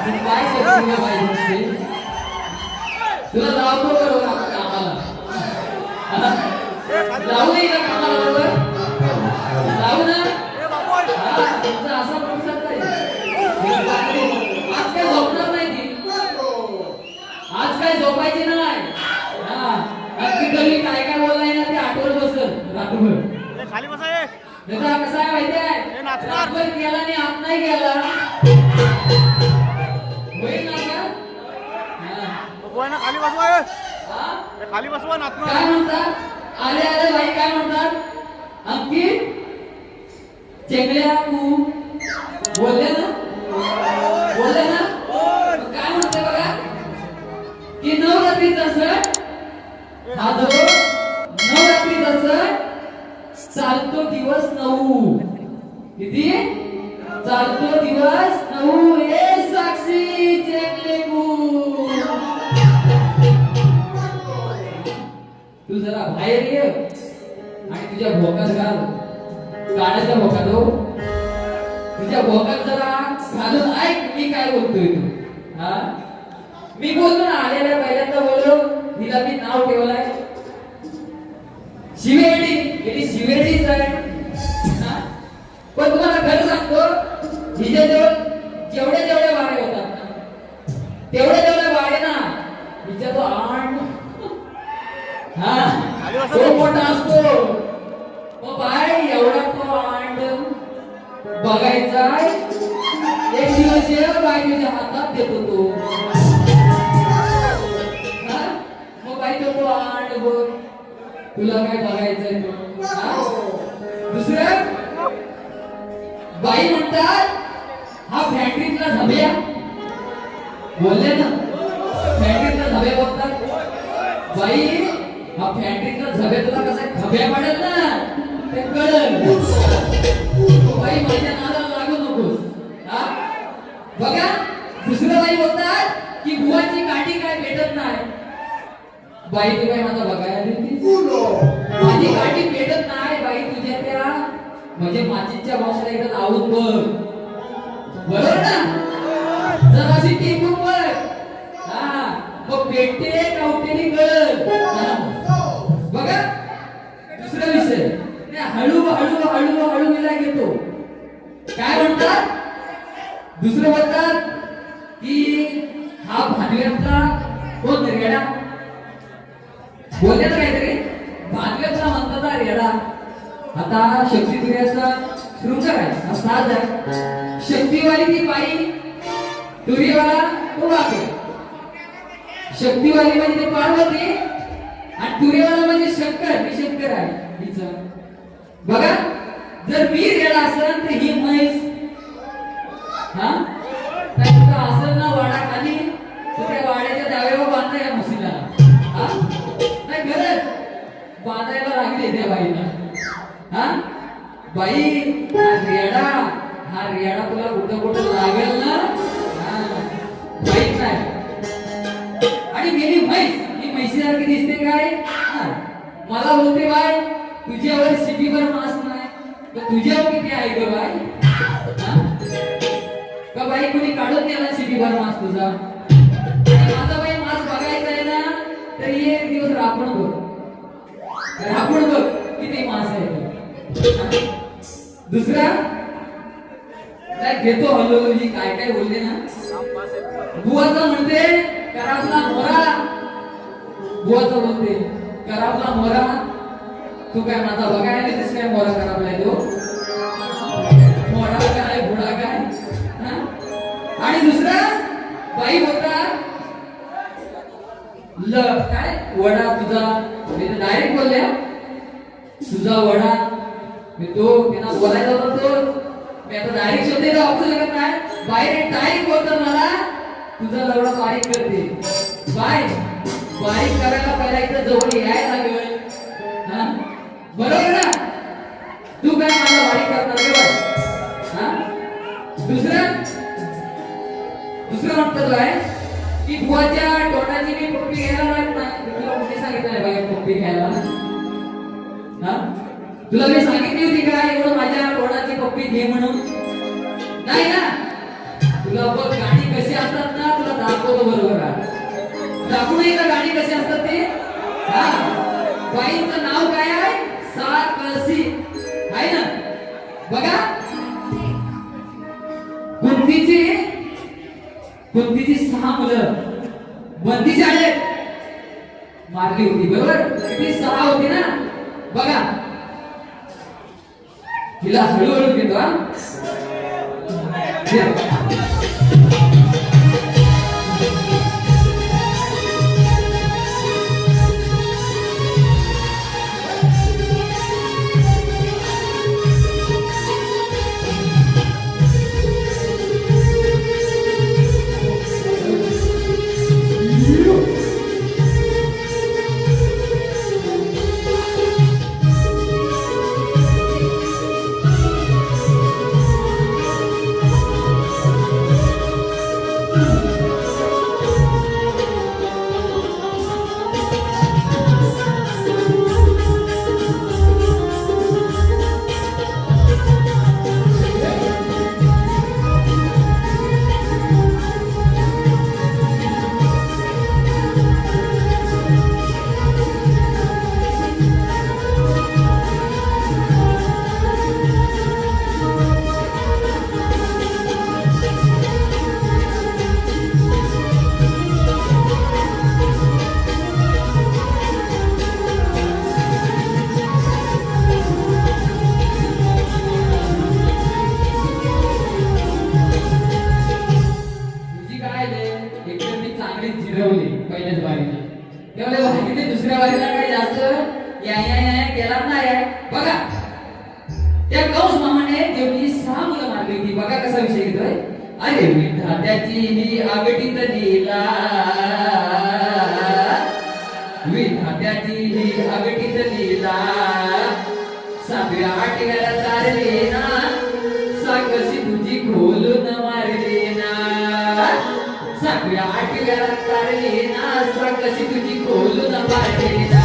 तू काय करतो या बाईमध्ये? तुला लावतो बरोबर आपण कामाला? लावू नाही का कामाला बरोबर? लावू ना. तुमचा असा प्रतिसाद नाही. आज काय झोपणार नाही ती? आज काय झोपायची नाही. हा अगदी कमी काय काय बोललाय ना ते आठवत बसल रात्रभर. खाली दादा कसं आहे माहिती आहे? हे गेला आणि आत नाही गेला. ना हा. खाली हा? बसवा काय म्हणतात? आले आले काय म्हणतात? अंकित चेंगल्या तू बोलले ना? बोलले ना? मग काय म्हणते बघा? की नवरात्रीचा सण हा जो नवरात्रीचा सण चालतो दिवस नऊ. किती? चालतो दिवस नऊ. ए तू जरा बाहेर ये आणि तुझ्या भोकात घाल. काढायचा भोका हो. तुझ्या भोकात जरा घालून ऐक मी काय बोलतोय तू. हा? मी बोलतो ना आलेल्या पहिल्यांदा बोललो तिला मी नाव ठेवलंय. शिवेडी ही शिवेडीच आहे. हा? पण तुम्हाला खरं सांगतो हिच्याजवळ जेवढे जेवढे वारे होतात ना तेवढे तेवढे वारे ना हिच्या तो आण हा खाली बसा तो मोठा असतो. मग बाय एवढा तो आंड बघायचा एक दिवस हातात देतो तो. मग बाई तो तो बघ. तुला काय बघायचंय दुसरं? बाई म्हणतात हा फॅक्टरीतला झब्या बोलले ना. फॅक्टरीतला झब्या बोलतात बाई हा फॅक्टरीतला झबे तुला कसा खबे पडेल ना? ते कळल. बाई माझ्या नादाला लागू नकोस. हा? बघा दुसरं बाई बोलतात की बुवाची काठी काय भेटत नाही. बाई तू काय माझा बघायला दिली माझी काठी भेटत नाही बाई तुझ्या त्या म्हणजे माचीच्या भाषेला एकदा लावून बघ. बरोबर ना? जर अशी टिकून बघ. हा मग भेटते. हळू हळू हळू घेतो. काय म्हणतात? दुसरं म्हणतात की हा भादव्यातला कोण हो रेडा बोलले काहीतरी. भादव्यातला म्हणतात रेडा आता शक्ती तुर्याचा शृंगार आहे. हा साज आहे. शक्तीवाली ती बाई तुरीवाला तो बापे शक्तीवाली म्हणजे ते पार्वती आणि तुरीवाला म्हणजे शंकर. मी शंकर आहे. हिचं. बघा. जर मी गेला असेल तर ही म्हैस. हा? काय असेल ना वाडा खाली. तर त्या वाड्याच्या डाव्यावर बांधता या म्हशीला हा? नाही गरज. बांधायला लागली त्या बाईला. हा? बाई हा रेडा. हा रेडा तुला कुठं कुठं लागेल ना? हा. बाईच नाही. आणि गेली म्हैस. ही म्हैशीसारखी दिसते काय? हा. मला बोलते बाय तुझ्यावर सिटीवर मास तर तुझ्यावर किती आहे ग बाई? का बाई कुणी काढून गेला शिटीभर मास तुझा. माझा बाई मास बघायचा आहे ना तर एक दिवस राखण बघ. राखण बघ किती मास आहे दुसरा? काय घेतो हलो ही काय काय बोलले ना? बुवाचं म्हणते करापला मोरा. बुवाचं म्हणते करापला मोरा. तू काय माझा बघायला तिथेच काय मोरा नाही तो? मोरा काय घोडा काय? आणि दुसरा बाई होता. ल काय? वडा तुझा. मी तर डायरेक्ट बोलल्या तुझा वडा. मी तो त्यांना बोलायचा होता तो मी आता डायरेक्ट शब्द वापरू शकत नाही. बाहेर डायरेक्ट बोलतो मला. तुझा लवडा बारीक करते. बाय. बारीक करायला पहिला इथं जवळ यायला लागेल. बरोबर ना? तू काय मला वाईट करणार बाय हा? दुसरं? दुसरं म्हणतात काय की बुवाच्या तोंडाची मी पप्पी घ्यायला लागत नाही तुला कुठे सांगितलं नाही बाई पप्पी घ्यायला? हा? तुला मी सांगितली होती का एवढं माझ्या तोंडाची पप्पी घे म्हणून? नाही ना? तुला बघ गाणी कशी असतात ना तुला दाखवतो बरोबर दाखवू दाखवू का गाणी कशी असतात ते? हा? बाईचं नाव काय आहे? सात साकसी आहे ना? बघा. कुंतीची कुंतीची सहा मुलं. बंदी शाळेत मारली होती बरोबर? ती सहा होती ना? बघा. तिला हळूहळू घेतो हा. बारीने काही जास्त या या केला नाही बघा. त्या कौस मामाने जेवढी सहा मुलं मारली होती बघा कसा विषय घेतोय. अरे विधात्याची ही आगटीत लीला. विधात्याची ही आगटीत लीला. सातव्या आठव्याला तारले ना साकशी तुझी खोलून मारले ना. सातव्या आठव्याला तारले ना साकशी तुझी खोलून मारली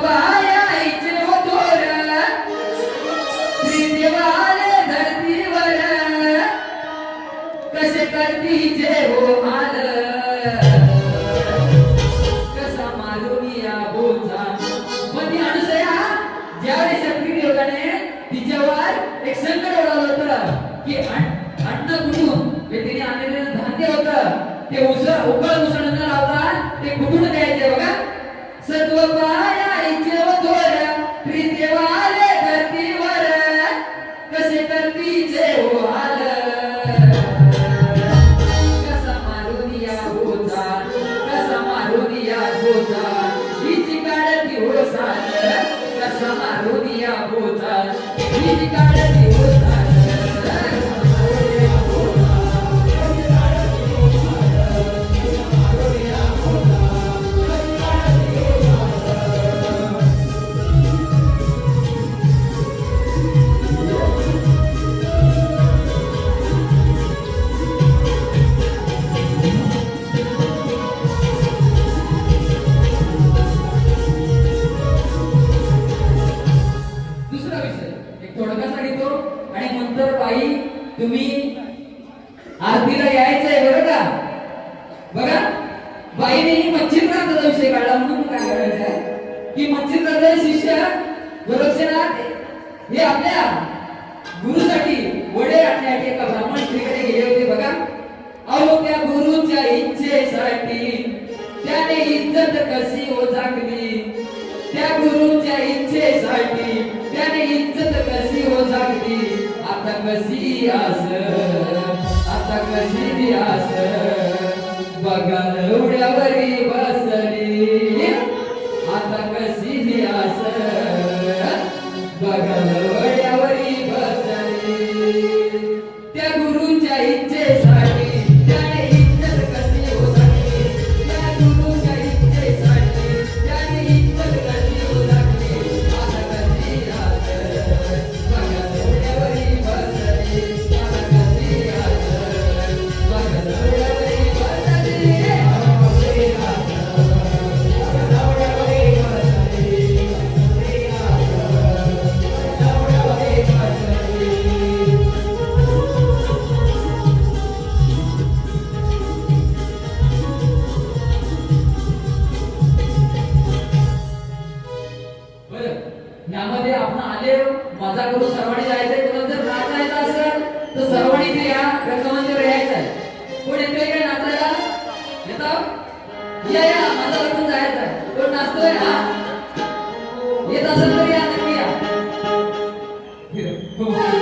voltar. 2000 कशी आस आता कशी आस बघा उड्यावरी बसली. आता कशी आस बघा quando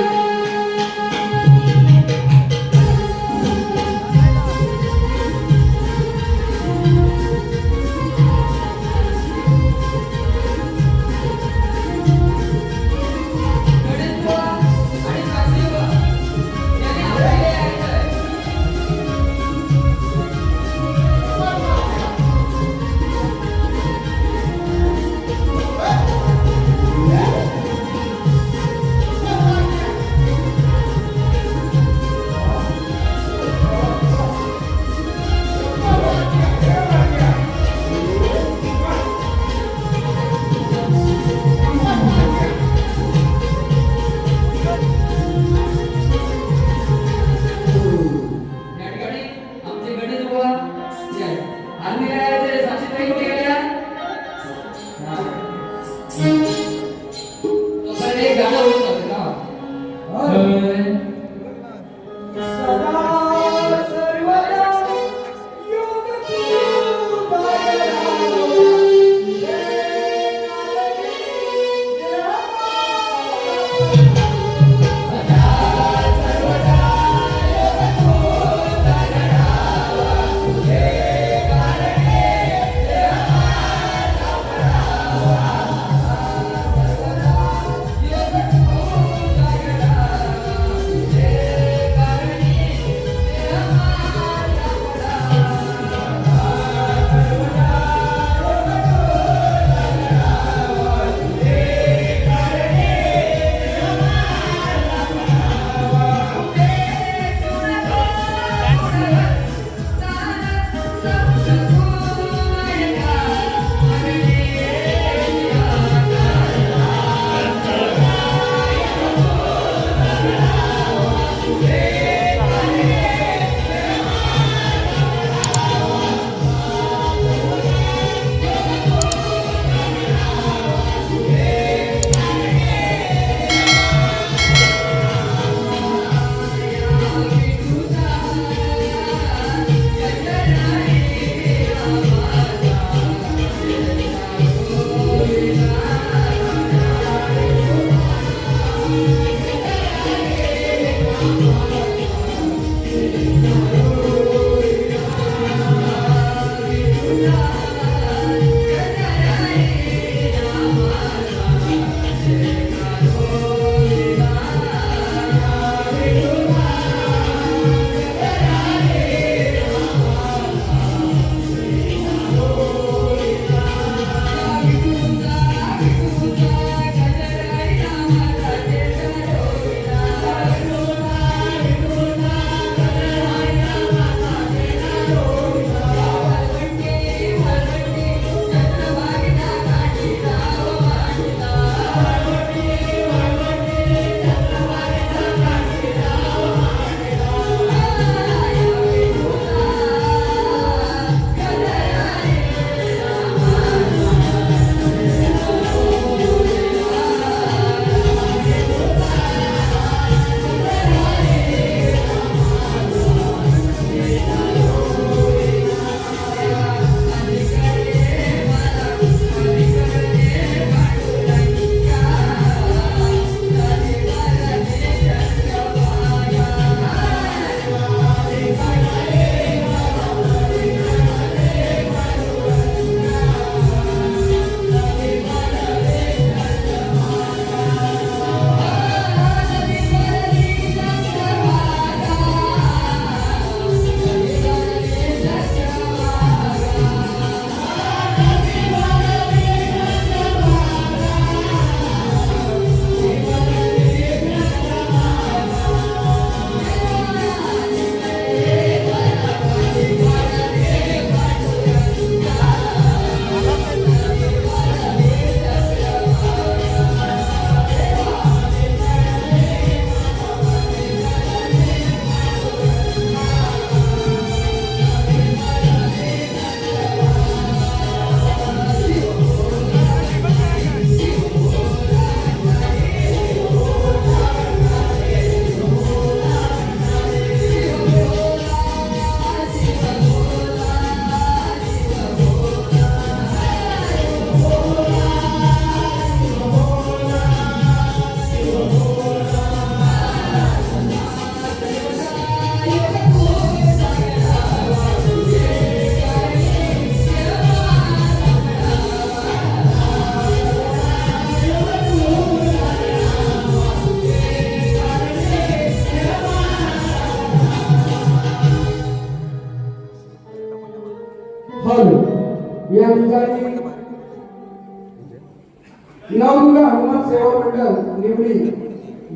निवडी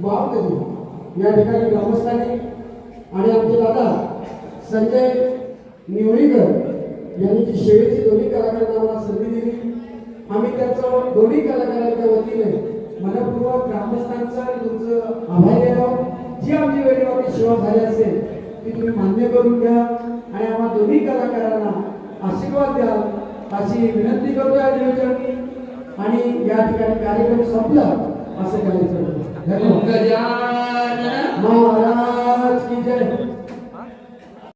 बापगदी या ठिकाणी ग्रामस्थांनी आणि आमचे दादा संजय निवळीकर यांनी जी शेवेची दोन्ही कलाकारांना आम्हाला संधी दिली आम्ही त्याचं दोन्ही कलाकारांच्या वतीने मनपूर्वक ग्रामस्थांचं आणि तुमचं आभारी आहोत जी आमची वेळेवरती सेवा झाली असेल ती तुम्ही मान्य करून घ्या आणि आम्हा दोन्ही कलाकारांना आशीर्वाद द्या. अशी विनंती करतो या नियोजनाने आणि या ठिकाणी कार्यक्रम संपला. असं कार्यक्रम महाराज की जय.